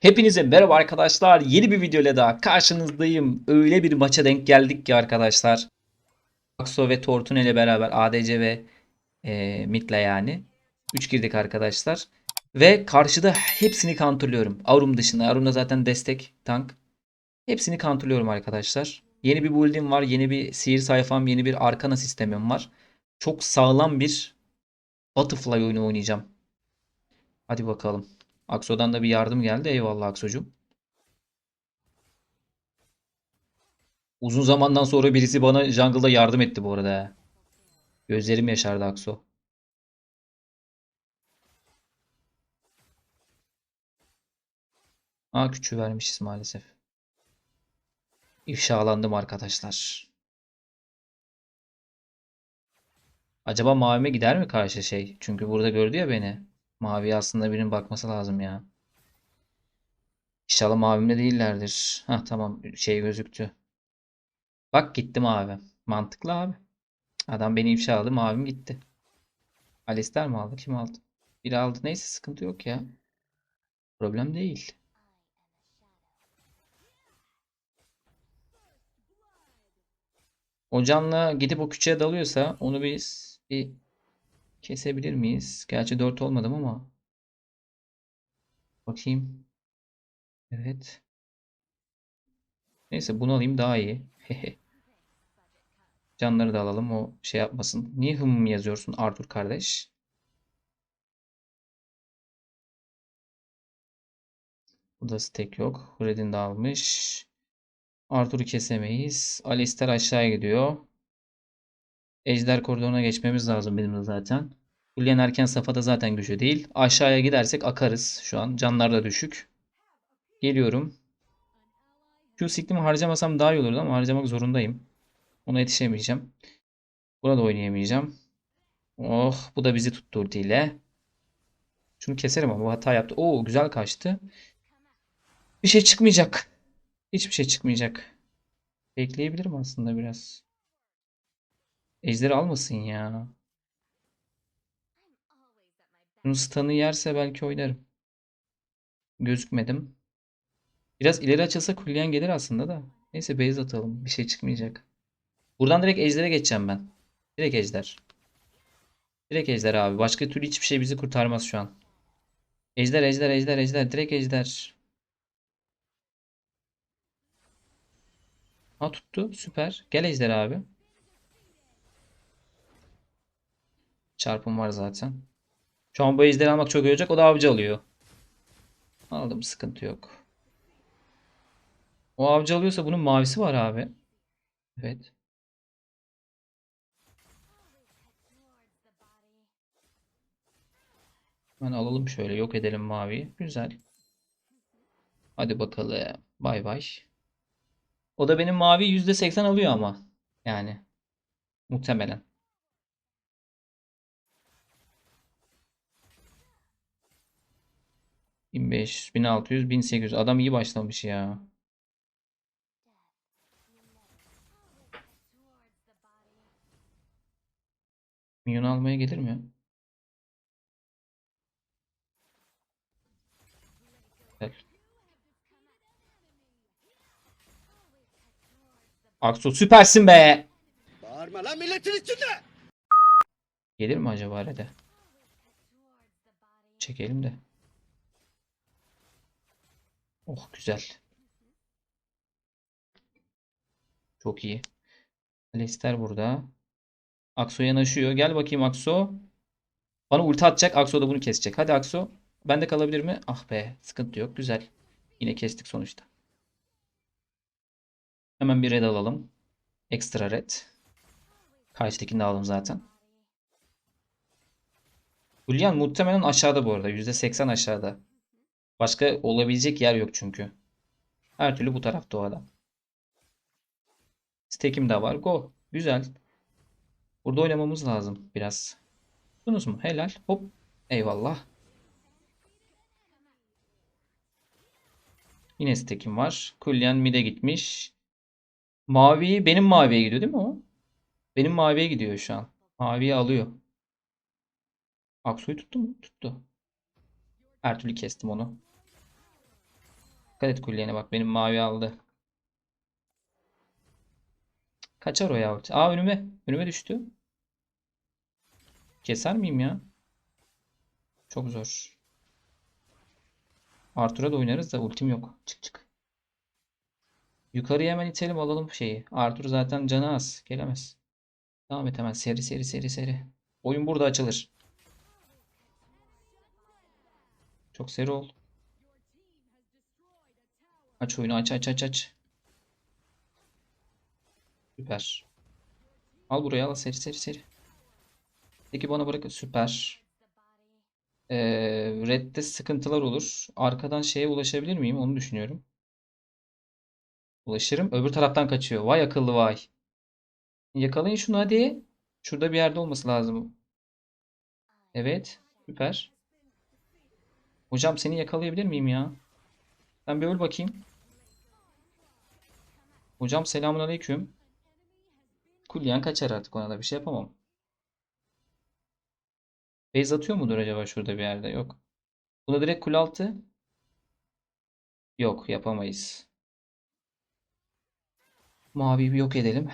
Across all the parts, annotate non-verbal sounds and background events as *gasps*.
Hepinize merhaba arkadaşlar. Yeni bir video ile daha karşınızdayım. Öyle bir maça denk geldik ki arkadaşlar. Akso ve Tortun ile beraber ADC ve e, Mid'le yani. 3 girdik arkadaşlar. Ve karşıda hepsini kontrolüyorum. Aurum dışında. Aurum'da zaten destek tank. Hepsini kontrolüyorum arkadaşlar. Yeni bir build'im var. Yeni bir sihir sayfam. Yeni bir arkana sistemim var. Çok sağlam bir Butterfly oyunu oynayacağım. Hadi bakalım. Akso'dan da bir yardım geldi. Eyvallah Akso'cum. Uzun zamandan sonra birisi bana jungle'da yardım etti bu arada. Gözlerim yaşardı Akso. Aa küçüğü vermişiz maalesef. İfşalandım arkadaşlar. Acaba mavime gider mi karşı şey? Çünkü burada gördü ya beni. Mavi aslında birinin bakması lazım ya. İnşallah mavimde değillerdir. Hah tamam şey gözüktü. Bak gitti mavi. Mantıklı abi. Adam beni ifşa aldı. Mavim gitti. Alistar mı aldı? Kim aldı? Biri aldı. Neyse sıkıntı yok ya. Problem değil. O canla gidip o küçüğe dalıyorsa onu biz bir kesebilir miyiz? Gerçi 4 olmadım ama. Bakayım. Evet. Neyse bunu alayım daha iyi. *laughs* Canları da alalım o şey yapmasın. Niye hım yazıyorsun Arthur kardeş? Burada stack yok. Red'in de almış. Arthur'u kesemeyiz. Alistar aşağıya gidiyor. Ejder koridoruna geçmemiz lazım benim de zaten. Hulyen erken safhada zaten güçlü değil. Aşağıya gidersek akarız şu an. Canlar da düşük. Geliyorum. Q siklimi harcamasam daha iyi olurdu ama harcamak zorundayım. Ona yetişemeyeceğim. Burada oynayamayacağım. Oh bu da bizi tuttu ultiyle. Şunu keserim ama bu hata yaptı. Oo güzel kaçtı. Bir şey çıkmayacak. Hiçbir şey çıkmayacak. Bekleyebilirim aslında biraz. Ejderi almasın ya. Bunun stun'ı yerse belki oynarım. Gözükmedim. Biraz ileri açılsa kulleyen gelir aslında da. Neyse base atalım. Bir şey çıkmayacak. Buradan direkt ejdere geçeceğim ben. Direkt ejder. Direkt ejder abi. Başka türlü hiçbir şey bizi kurtarmaz şu an. Ejder ejder ejder ejder. Direkt ejder. Ha tuttu. Süper. Gel ejder abi. Çarpım var zaten. Şu an bu ejderi almak çok iyi olacak. O da avcı alıyor. Aldım. Sıkıntı yok. O avcı alıyorsa bunun mavisi var abi. Evet. Hemen alalım şöyle. Yok edelim maviyi. Güzel. Hadi bakalım. Bay bay. O da benim mavi %80 alıyor ama. Yani. Muhtemelen. ...1500, 1600, 1800. Adam iyi başlamış ya. Minyon almaya gelir mi? Güzel. Aksu süpersin be. Bağırma lan milletin içinde. Gelir mi acaba arada? Çekelim de. Oh güzel. Çok iyi. Leicester burada. Akso yanaşıyor. Gel bakayım Akso. Bana ulti atacak. Akso da bunu kesecek. Hadi Akso. Bende kalabilir mi? Ah be. Sıkıntı yok. Güzel. Yine kestik sonuçta. Hemen bir red alalım. Ekstra red. Karşıdakini de aldım zaten. Julian muhtemelen aşağıda bu arada. %80 aşağıda. Başka olabilecek yer yok çünkü. Her türlü bu tarafta o adam. Stack'im de var. Go. Güzel. Burada oynamamız lazım biraz. Buldunuz mu? Helal. Hop. Eyvallah. Yine stack'im var. Kulyan mid'e gitmiş. Mavi benim maviye gidiyor değil mi o? Benim maviye gidiyor şu an. Maviyi alıyor. Aksu'yu tuttu mu? Tuttu. Her türlü kestim onu. Dikkat et kulliyene bak benim mavi aldı. Kaçar o ya. ulti. Aa önüme. Önüme düştü. Keser miyim ya? Çok zor. Arthur'a da oynarız da ultim yok. Çık çık. Yukarıya hemen itelim alalım şeyi. Arthur zaten canı az. Gelemez. Devam et hemen. Seri seri seri seri. Oyun burada açılır. Çok seri ol. Aç oyunu aç aç aç aç. Süper. Al buraya al seri seri seri. Peki bana bırak süper. Ee, red'de sıkıntılar olur. Arkadan şeye ulaşabilir miyim? Onu düşünüyorum. Ulaşırım. Öbür taraftan kaçıyor. Vay akıllı vay. Yakalayın şunu hadi. Şurada bir yerde olması lazım. Evet. Süper. Hocam seni yakalayabilir miyim ya? Ben bir öl bakayım. Hocam selamun aleyküm. Kulliyen kaçar artık ona da bir şey yapamam. Base atıyor mudur acaba şurada bir yerde? Yok. Buna direkt kule altı. Yok yapamayız. Maviyi bir yok edelim.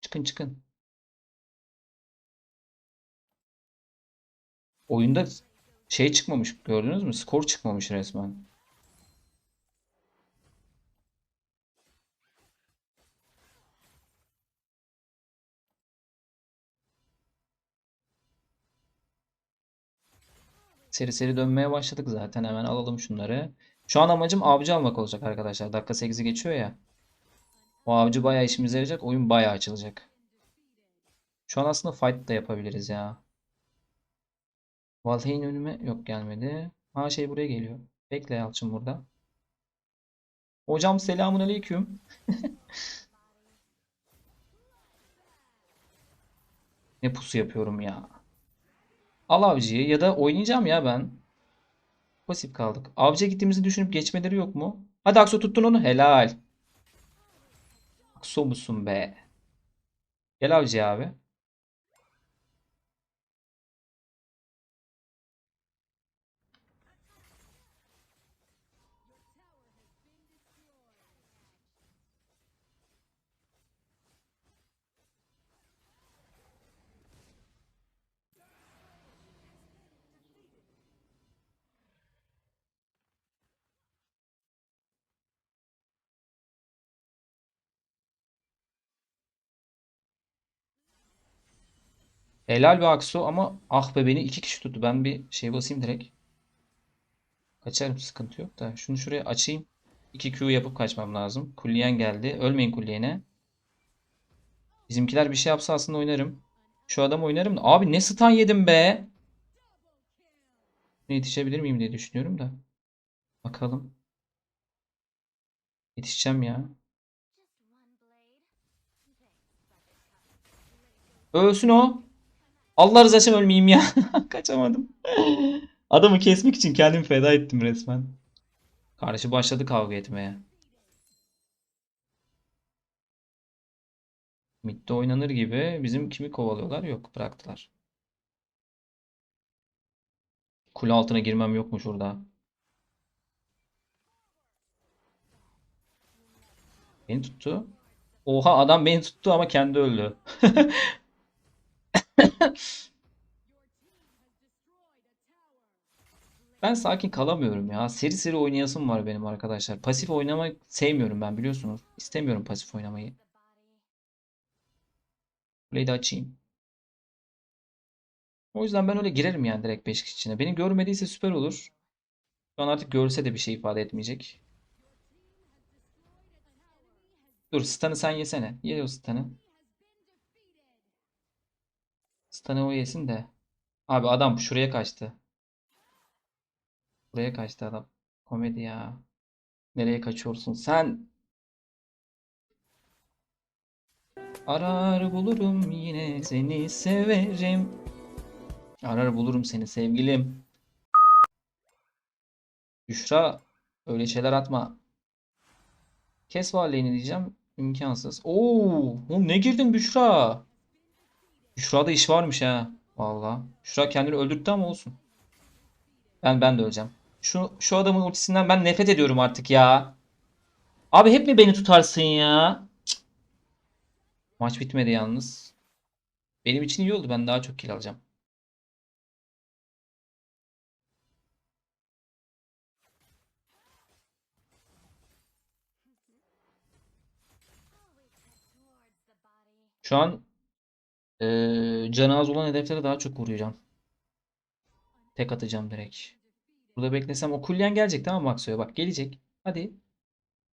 Çıkın çıkın. Oyunda şey çıkmamış gördünüz mü? Skor çıkmamış resmen. Seri seri dönmeye başladık zaten. Hemen alalım şunları. Şu an amacım avcı almak olacak arkadaşlar. Dakika 8'i geçiyor ya. O avcı bayağı işimize yarayacak. Oyun bayağı açılacak. Şu an aslında fight da yapabiliriz ya. Valheim önüme yok gelmedi. Ha şey buraya geliyor. Bekle Yalçın burada. Hocam selamun aleyküm. *laughs* Ne pusu yapıyorum ya. Al avcıyı ya da oynayacağım ya ben. Pasif kaldık. Avcıya gittiğimizi düşünüp geçmeleri yok mu? Hadi Aksu tuttun onu. Helal. Aksu musun be? Gel avcıya abi. Helal be Aksu ama ah be beni iki kişi tuttu. Ben bir şey basayım direkt. Kaçarım sıkıntı yok da. Şunu şuraya açayım. 2 Q yapıp kaçmam lazım. Kulliyen geldi. Ölmeyin kulliyene. Bizimkiler bir şey yapsa aslında oynarım. Şu adam oynarım. Abi ne stun yedim be. Yetişebilir miyim diye düşünüyorum da. Bakalım. Yetişeceğim ya. Ölsün o. Allah rızası için ölmeyeyim ya. *laughs* Kaçamadım. Adamı kesmek için kendimi feda ettim resmen. Karşı başladı kavga etmeye. Mid'de oynanır gibi bizim kimi kovalıyorlar? Yok bıraktılar. Kule altına girmem yok mu şurada? Beni tuttu. Oha adam beni tuttu ama kendi öldü. *laughs* Ben sakin kalamıyorum ya. Seri seri oynayasım var benim arkadaşlar. Pasif oynamayı sevmiyorum ben biliyorsunuz. İstemiyorum pasif oynamayı. Kuleyi de açayım. O yüzden ben öyle girerim yani direkt 5 kişi içine. Beni görmediyse süper olur. Şu an artık görse de bir şey ifade etmeyecek. Dur stun'ı sen yesene. Ye o stun'ı. O yesin de. Abi adam şuraya kaçtı. Buraya kaçtı adam. Komedi ya. Nereye kaçıyorsun sen? Arar bulurum yine seni severim. Arar bulurum seni sevgilim. Büşra öyle şeyler atma. Kes varlığını diyeceğim. İmkansız. Oo, ne girdin Büşra? Büşra'da iş varmış ha. Vallahi. Şura kendini öldürttü ama olsun. Ben ben de öleceğim. Şu şu adamın ultisinden ben nefret ediyorum artık ya. Abi hep mi beni tutarsın ya? Cık. Maç bitmedi yalnız. Benim için iyi oldu. Ben daha çok kill alacağım. Şu an eee canı az olan hedeflere daha çok vuracağım. Tek atacağım direkt. Burada beklesem o kulyen gelecek tamam mı Akso'ya? Bak gelecek. Hadi.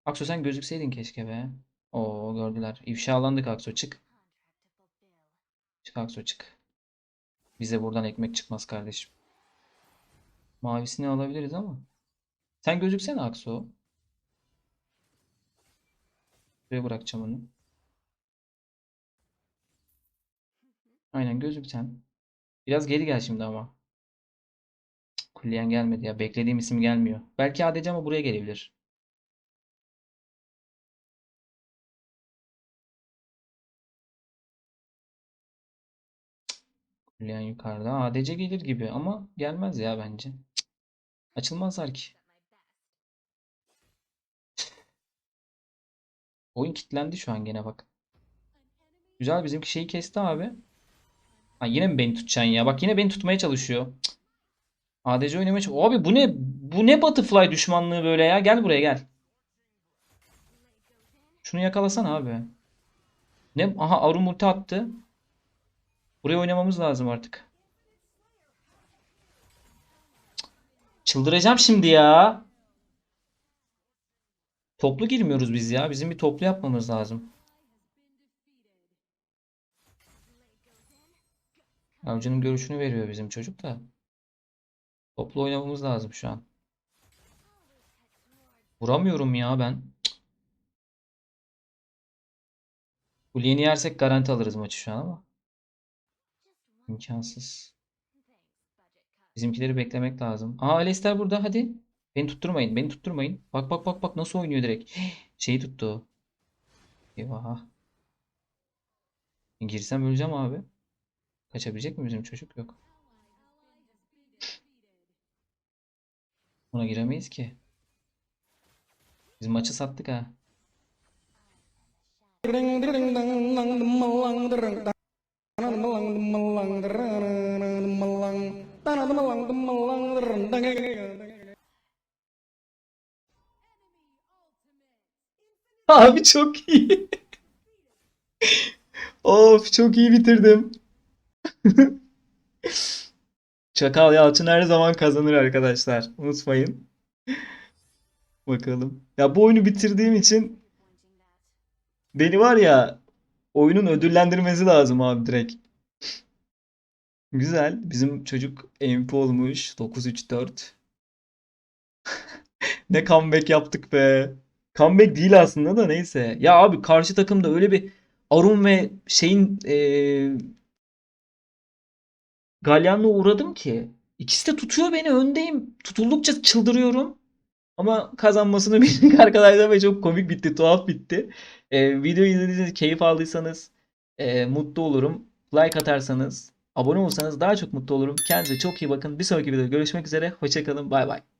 Akso sen gözükseydin keşke be. Oo gördüler. İfşalandık Akso çık. Çık Akso çık. Bize buradan ekmek çıkmaz kardeşim. Mavisini alabiliriz ama. Sen gözüksene Akso. Buraya bırakacağım onu. Aynen gözük sen. Biraz geri gel şimdi ama. Kulliyen gelmedi ya. Beklediğim isim gelmiyor. Belki ADC ama buraya gelebilir. Kulliyen yukarıda. ADC gelir gibi ama gelmez ya bence. Açılmazlar ki. Oyun kilitlendi şu an gene bak. Güzel bizimki şeyi kesti abi. Ha, yine mi beni tutacaksın ya? Bak yine beni tutmaya çalışıyor. Cık. ADC oynamaya çalışıyor. Abi bu ne? Bu ne Butterfly düşmanlığı böyle ya? Gel buraya gel. Şunu yakalasana abi. Ne? Aha Arum ulti attı. Buraya oynamamız lazım artık. Çıldıracağım şimdi ya. Toplu girmiyoruz biz ya. Bizim bir toplu yapmamız lazım. Avcının görüşünü veriyor bizim çocuk da. Toplu oynamamız lazım şu an. Vuramıyorum ya ben. Kuleyi yersek garanti alırız maçı şu an ama. İmkansız. Bizimkileri beklemek lazım. Aa Alester burada hadi. Beni tutturmayın. Beni tutturmayın. Bak bak bak bak nasıl oynuyor direkt. *gasps* Şeyi tuttu. Eyvah. Girsem öleceğim abi. Kaçabilecek mi bizim çocuk? Yok. Buna giremeyiz ki. Biz maçı sattık ha. Abi çok iyi. *laughs* Of çok iyi bitirdim. *laughs* Çakal Yalçın her zaman kazanır arkadaşlar. Unutmayın. Bakalım. Ya bu oyunu bitirdiğim için beni var ya oyunun ödüllendirmesi lazım abi direkt. Güzel. Bizim çocuk MVP olmuş. 9-3-4. *laughs* Ne comeback yaptık be. Comeback değil aslında da neyse. Ya abi karşı takımda öyle bir Arun ve şeyin eee Galyan'la uğradım ki. İkisi de tutuyor beni öndeyim. Tutuldukça çıldırıyorum. Ama kazanmasını *laughs* bildik arkadaşlar ve çok komik bitti, tuhaf bitti. Ee, videoyu izlediğiniz keyif aldıysanız e, mutlu olurum. Like atarsanız, abone olursanız daha çok mutlu olurum. Kendinize çok iyi bakın. Bir sonraki videoda görüşmek üzere. Hoşçakalın. Bay bay.